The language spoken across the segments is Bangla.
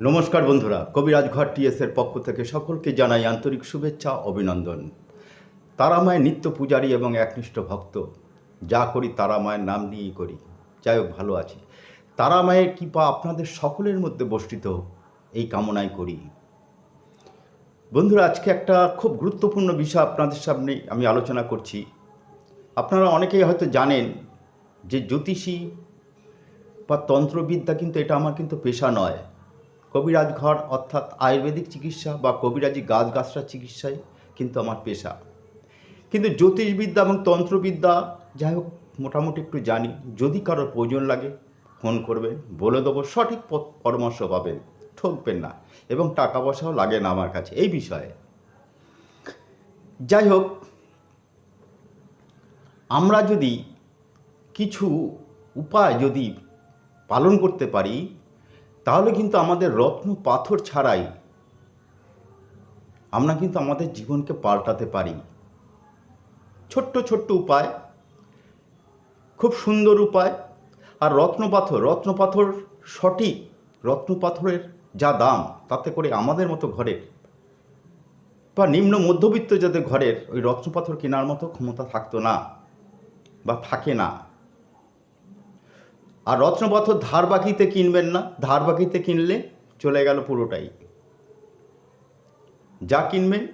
নমস্কার বন্ধুরা, কবিরাজ ঘর টিএসের পক্ষ থেকে সকলকে জানাই আন্তরিক শুভেচ্ছা, অভিনন্দন। তারামায়ের নিত্য পূজারী এবং একনিষ্ঠ ভক্ত। যা করি তারামায়ের নাম নিয়েই করি। যাই হোক, ভালো আছি। তারামায়ের কৃপা আপনাদের সকলের মধ্যে বর্ষিত এই কামনাই করি। বন্ধুরা, আজকে একটা খুব গুরুত্বপূর্ণ বিষয় আপনাদের সামনে আমি আলোচনা করছি। আপনারা অনেকেই হয়তো জানেন যে জ্যোতিষী বা তন্ত্রবিদ্যা কিন্তু এটা আমার কিন্তু পেশা নয়। কবিরাজ ঘর অর্থাৎ আয়ুর্বেদিক চিকিৎসা বা কবিরাজি গাছ গাছরা চিকিৎসাই কিন্তু আমার পেশা। কিন্তু জ্যোতিষবিদ্যা এবং তন্ত্রবিদ্যা, যাই হোক, মোটামুটি একটু জানি। যদি কারোর প্রয়োজন লাগে, ফোন করবেন, বলে দেবো, সঠিক পরামর্শ পাবেন, ঠকবেন না এবং টাকা পয়সাও লাগে না আমার কাছে এই বিষয়ে। যাই হোক, আমরা যদি কিছু উপায় যদি পালন করতে পারি তাহলে কিন্তু আমাদের রত্ন পাথর ছাড়াই আমরা কিন্তু আমাদের জীবনকে পাল্টাতে পারি। ছোট্ট ছোট্ট উপায়, খুব সুন্দর উপায়। আর রত্ন পাথর রত্ন পাথর সঠিক, রত্ন পাথরের যা দাম, তাতে করে আমাদের মতো ঘরের বা নিম্ন মধ্যবিত্ত যাদের ঘরের ওই রত্ন পাথর কেনার মতো ক্ষমতা থাকতো না বা থাকে না। আর রত্নপাথর ধার বাকিতে কিনবেন না, ধার বাকিতে কিনলে চলে গেল পুরোটাই। যা কিনবেন,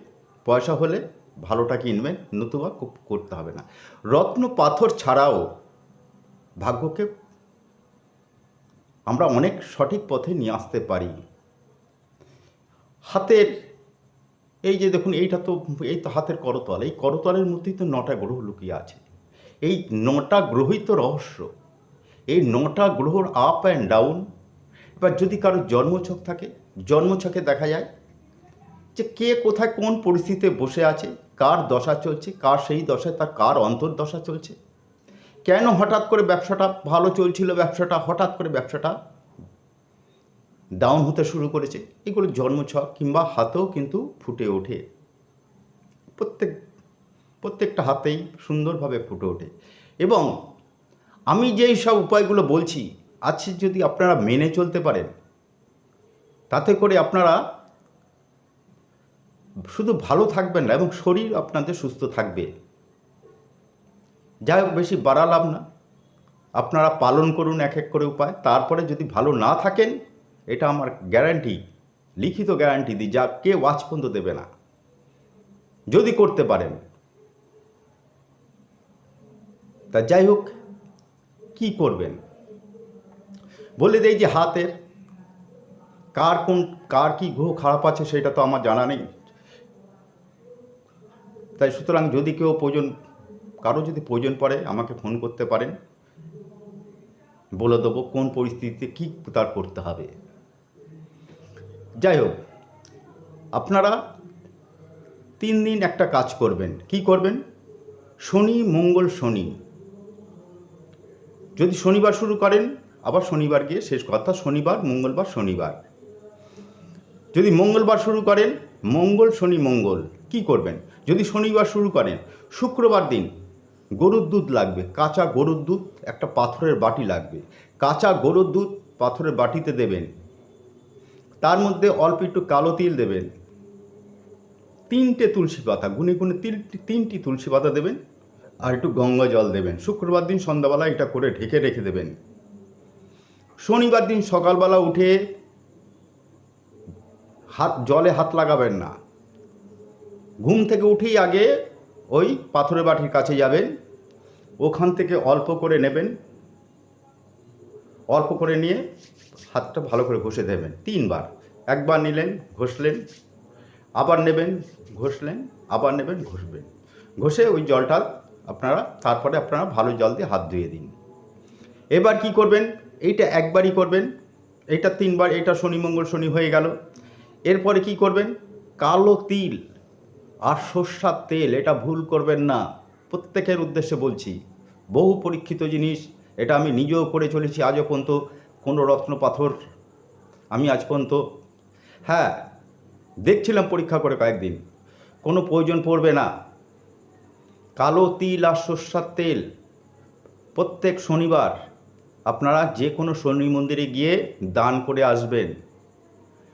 পয়সা হলে ভালোটা কিনবেন, নতুবা করতে হবে না। রত্ন পাথর ছাড়াও ভাগ্যকে আমরা অনেক সঠিক পথে নিয়ে আসতে পারি। হাতের, এই যে দেখুন, এইটা তো, এই তো হাতের করতল, এই করতলের মধ্যেই তো নটা গ্রহ লুকিয়ে আছে। এই নটা গ্রহই তো রহস্য এই নটা গ্রহর আপ অ্যান্ড ডাউন এবার যদি কারও জন্মছক থাকে, জন্মছকে দেখা যায় যে কে কোথায় কোন পরিস্থিতিতে বসে আছে, কার দশা চলছে, কার সেই দশায় তার কার অন্তর্দশা চলছে। কেন হঠাৎ করে ব্যবসাটা ভালো চলছিল, ব্যবসাটা হঠাৎ করে ব্যবসাটা ডাউন হতে শুরু করেছে, এগুলো জন্মছক কিংবা হাতেও কিন্তু ফুটে ওঠে। প্রত্যেক, প্রত্যেকটা হাতেই সুন্দরভাবে ফুটে ওঠে। এবং আমি যেই সব উপায়গুলো বলছি আছে যদি আপনারা মেনে চলতে পারেন, তাতে করে আপনারা শুধু ভালো থাকবেন না, এবং শরীর আপনাদের সুস্থ থাকবে। যাই হোক, বেশি বাড়ালাম না। আপনারা পালন করুন এক এক করে উপায়। তারপরে যদি ভালো না থাকেন, এটা আমার গ্যারান্টি লিখিত গ্যারান্টি দিই যা কে ওয়াচ পর্যন্ত দেবে না। যদি করতে পারেন। তা যাই হোক কি করবেন? বলে দেয় যে হাতের, কার কোন, কার কি গ্রহ খারাপ আছে সেটা তো আমার জানা নেই। তাই সুতরাং যদি কেউ প্রয়োজন, কারও যদি প্রয়োজন পড়ে, আমাকে ফোন করতে পারেন। বলে দেবো কোন পরিস্থিতিতে কী তার করতে হবে। যাই হোক, আপনারা তিন দিন একটা কাজ করবেন। কি করবেন? শনি, মঙ্গল, শনি। যদি শনিবার শুরু করেন, আবার শনিবার গিয়ে শেষ কথা শনিবার, মঙ্গলবার, শনিবার। যদি মঙ্গলবার শুরু করেন, মঙ্গল, শনি, মঙ্গল, কি করবেন? যদি শনিবার শুরু করেন, শুক্রবার দিন গরুর দুধ লাগবে, কাঁচা গরুর দুধ, একটা পাথরের বাটি লাগবে। কাঁচা গরুর দুধ পাথরের বাটিতে দেবেন। তার মধ্যে অল্প একটু কালো তিল দেবেন। তিনটে তুলসী পাতা, গুনে গুনে তিন তিনটি তুলসী পাতা দেবেন। আর একটু গঙ্গা জল দেবেন। শুক্রবার দিন সন্ধ্যাবেলা এটা করে ঢেকে রেখে দেবেন। শনিবার দিন সকালবেলা উঠে হাত, জলে হাত লাগাবেন না। ঘুম থেকে উঠেই আগে ওই পাথরের বাটির কাছে যাবেন। ওখান থেকে অল্প করে নেবেন। অল্প করে নিয়ে হাতটা ভালো করে ঘষে দেবেন। তিনবার। একবার নিলেন, ঘষলেন, আবার নেবেন, ঘষলেন, আবার নেবেন, ঘষবেন। ঘষে ওই জলটা আপনারা, তারপরে আপনারা ভালো জল দিয়ে হাত ধুয়ে দিন। এবার কি করবেন? এইটা একবারই করবেন। এইটা তিনবার এটা শনি, মঙ্গল, শনি হয়ে গেল। এরপরে কি করবেন? কালো তিল আর সর্ষার তেল, এটা ভুল করবেন না। প্রত্যেকের উদ্দেশ্যে বলছি, বহু পরীক্ষিত জিনিস, এটা আমি নিজেও করে চলেছি আজও পর্যন্ত, কোনো রত্ন পাথর আমি আজ পর্যন্ত হ্যাঁ দেখছিলাম পরীক্ষা করে কয়েকদিন। কোনো প্রয়োজন পড়বে না। কালো তিল আর সর্ষার তেল। প্রত্যেক শনিবার আপনারা যে কোনো শনি মন্দিরে গিয়ে দান করে আসবেন।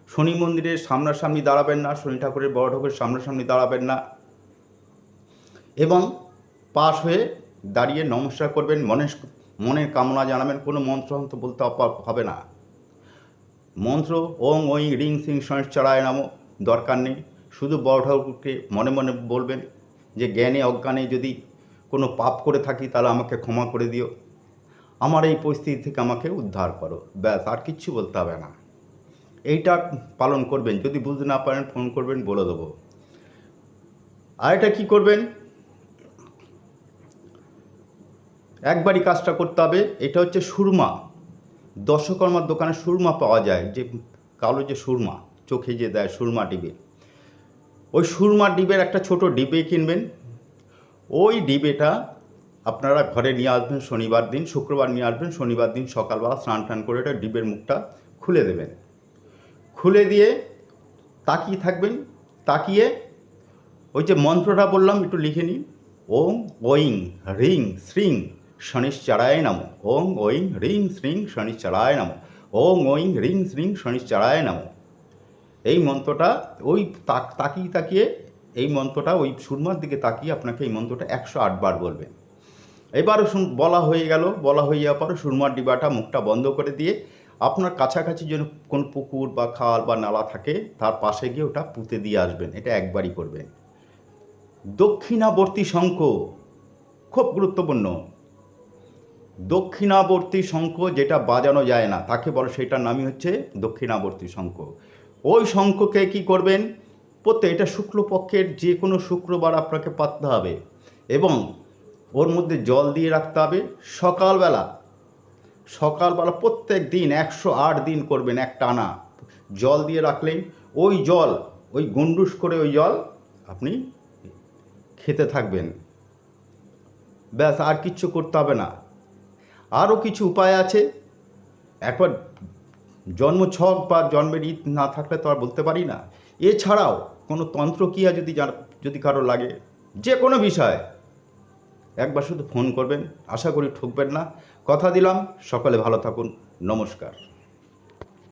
শনি মন্দিরের সামনাসামনি দাঁড়াবেন না, শনি ঠাকুরের বড় ঠাকুরের সামনাসামনি দাঁড়াবেন না এবং পাশ হয়ে দাঁড়িয়ে নমস্কার করবেন মনের মনের কামনা জানাবেন, কোনো মন্ত্র মন্ত্র বলতে হবে না। মন্ত্র ওং ওই রিং সিং চড়ায় নামো, দরকার নেই। শুধু বড় ঠাকুরকে মনে মনে বলবেন যে জ্ঞানে, অজ্ঞানে যদি কোনো পাপ করে থাকি তাহলে আমাকে ক্ষমা করে দিও। আমার এই পরিস্থিতি থেকে আমাকে উদ্ধার করো। ব্যাস, আর কিচ্ছু বলতে হবে না। এইটা পালন করবেন। যদি বুঝতে না পারেন, ফোন করবেন, বলে দেবো। আর এটা কী করবেন? একবারই কাজটা করতে হবে। এটা হচ্ছে সুরমা। দশকর্মার দোকানে সুরমা পাওয়া যায়। যে কালো যে সুরমা, চোখে যে দেয় সুরমা ডিবে ওই সুরমা ডিবের একটা ছোট ডিবে কিনবেন। ওই ডিবেটা আপনারা ঘরে নিয়ে আসবেন শনিবার দিন, শুক্রবার নিয়ে আসবেন, শনিবার দিন সকালবেলা স্নান টান করে এটা ডিবের মুখটা খুলে দেবেন। খুলে দিয়ে তাকিয়ে থাকবেন, তাকিয়ে ওই যে মন্ত্রটা বললাম, একটু লিখে নিন। ওং ওইং রিং শ্রিং শনিশ্চরায় নামো। ওং ওইং রিং শ্রিং শনিশ্চরায় নাম। ওং ওইং রিং শ্রিং শনিশ্চরায় নামো। এই মন্ত্রটা ওই তাক, তাকিয়ে তাকিয়ে, এই মন্ত্রটা ওই সুরমার দিকে তাকিয়ে আপনাকে এই মন্ত্রটা একশো আটবার বলবেন এবারও শুন, বলা হয়ে গেল, বলা হয়ে যাওয়ার পর সুরমার ডিবাটা মুখটা বন্ধ করে দিয়ে আপনার কাছাকাছি যেন কোন পুকুর বা খাল বা নালা থাকে, তার পাশে গিয়ে ওটা পুঁতে দিয়ে আসবেন, এটা একবারই করবেন। দক্ষিণাবর্তী শঙ্খ, খুব গুরুত্বপূর্ণ। দক্ষিণাবর্তী শঙ্খ যেটা বাজানো যায় না, তাকে বলে, সেটার নামই হচ্ছে দক্ষিণাবর্তী শঙ্খ। ওই শঙ্খকে কি করবেন? প্রত্যেক, এটা শুক্লপক্ষের যে কোনো শুক্রবার আপনাকে পাততে হবে এবং ওর মধ্যে জল দিয়ে রাখতে হবে সকালবেলা। সকালবেলা প্রত্যেক দিন একশো আট দিন করবেন এক টানা জল দিয়ে রাখলেন ওই জল, ওই গুন্ডুস করে ওই জল আপনি খেতে থাকবেন। ব্যাস, আর কিচ্ছু করতে হবে না। আরও কিছু উপায় আছে। একবার জন্ম ছক বা জন্মের ঈদ না থাকলে তো আর বলতে পারি না। এছাড়াও কোনো তন্ত্রক্রিয়া যদি যদি কারও লাগে? যে কোনো বিষয়। একবার শুধু ফোন করবেন, আশা করি ঠকবেন না। কথা দিলাম, সকালে ভালো থাকুন। নমস্কার।